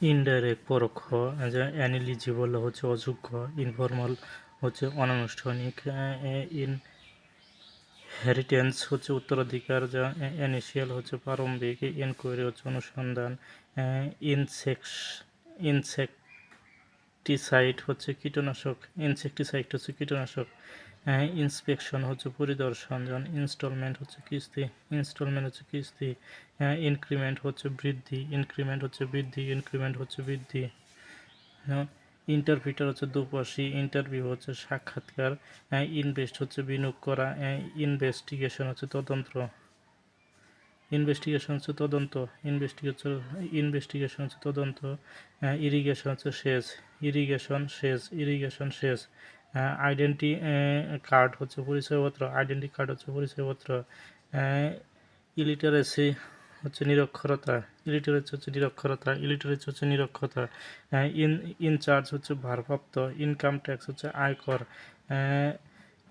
Indirect পরোক্ষ অ্যানিলিজিবল হচ্ছে, অযোগ্য, ইনফর্মাল হচ্ছে, অনানুষ্ঠানিক ইন হেরিটেন্স হচ্ছে, উত্তরাধিকার, যা অ্যানিশিয়াল হচ্ছে, প্রারম্ভিক, ইনকোয়ারি হচ্ছে, অনুসন্ধান ইনসেক্স, ইনসেকটিসাইড হচ্ছে, কীটনাশক, ইনসেকটিসাইড হচ্ছে, কীটনাশক। ইন্সপেকশন হচ্ছে পরিদর্শন, যেমন ইনস্টলমেন্ট হচ্ছে কিস্তি, ইনস্টলমেন্ট হচ্ছে কিস্তি ইনক্রিমেন্ট হচ্ছে বৃদ্ধি, ইনক্রিমেন্ট হচ্ছে বৃদ্ধি, ইনক্রিমেন্ট হচ্ছে বৃদ্ধি। যেমন ইন্টারভিউটার হচ্ছে দুপাশি, ইন্টারভিউ হচ্ছে সাক্ষাৎকার ইনভেস্ট হচ্ছে বিনিয়োগ করা ইনভেস্টিগেশন হচ্ছে তদন্ত। ইনভেস্টিগেশন হচ্ছে তদন্ত, ইনভেস্টিগেশন ইনভেস্টিগেশন হচ্ছে তদন্ত ইরিগেশন হচ্ছে সেচ, ইরিগেশন সেচ ইরিগেশন সেচ আইডেন্টি কার্ড হচ্ছে পরিচয়পত্র আইডেন্টি কার্ড হচ্ছে পরিচয়পত্র। ইলিটারেসি হচ্ছে নিরক্ষরতা ইলিটারেসি হচ্ছে নিরক্ষরতা ইলিটারেসি হচ্ছে নিরক্ষরতা। ইন ইনচার্জ হচ্ছে ভারপ্রাপ্ত ইনকাম ট্যাক্স হচ্ছে আয়কর।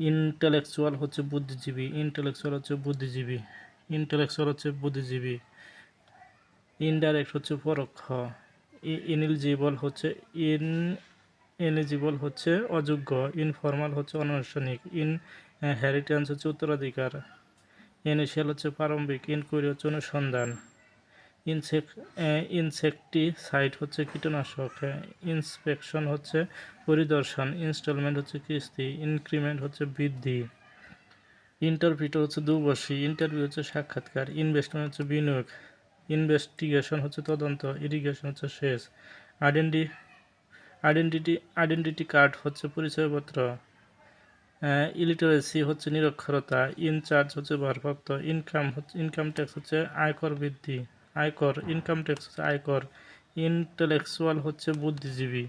ইন্টেলেকচুয়াল হচ্ছে বুদ্ধিজীবী ইন্টেলেকচুয়াল হচ্ছে বুদ্ধিজীবী ইন্টেলেকচুয়াল হচ্ছে বুদ্ধিজীবী। ইনডাইরেক্ট হচ্ছে পরোক্ষ ইনএলিজিবল হচ্ছে ইন এলিজিবল হচ্ছে অযোগ্য ইনফর্মাল হচ্ছে অনানুষ্ঠানিক ইন হ্যারিটেন্স হচ্ছে উত্তরাধিকার ইনিশিয়াল হচ্ছে প্রারম্ভিক ইনকোয়ারি হচ্ছে অনুসন্ধান ইনসেক ইনসেকটিসাইড হচ্ছে কীটনাশক ইন্সপেকশন হচ্ছে পরিদর্শন ইনস্টলমেন্ট হচ্ছে কিস্তি ইনক্রিমেন্ট হচ্ছে বৃদ্ধি ইন্টারভিউটার হচ্ছে দুবর্ষী ইন্টারভিউ হচ্ছে সাক্ষাৎকার ইনভেস্টমেন্ট হচ্ছে বিনিয়োগ ইনভেস্টিগেশন হচ্ছে তদন্ত ইরিগেশন হচ্ছে শেষ আইডেন্টি আইডেন্টিটি আইডেন্টিটি কার্ড হচ্ছে পরিচয়পত্র। ইলিটারেসি হচ্ছে নিরক্ষরতা ইনচার্জ হচ্ছে ভারপ্রাপ্ত ইনকাম হচ্ছে ইনকাম ট্যাক্স হচ্ছে আয়কর বৃদ্ধি, আয়কর ইনকাম ট্যাক্স হচ্ছে আয়কর ইন্টেলেকচুয়াল হচ্ছে বুদ্ধিজীবী।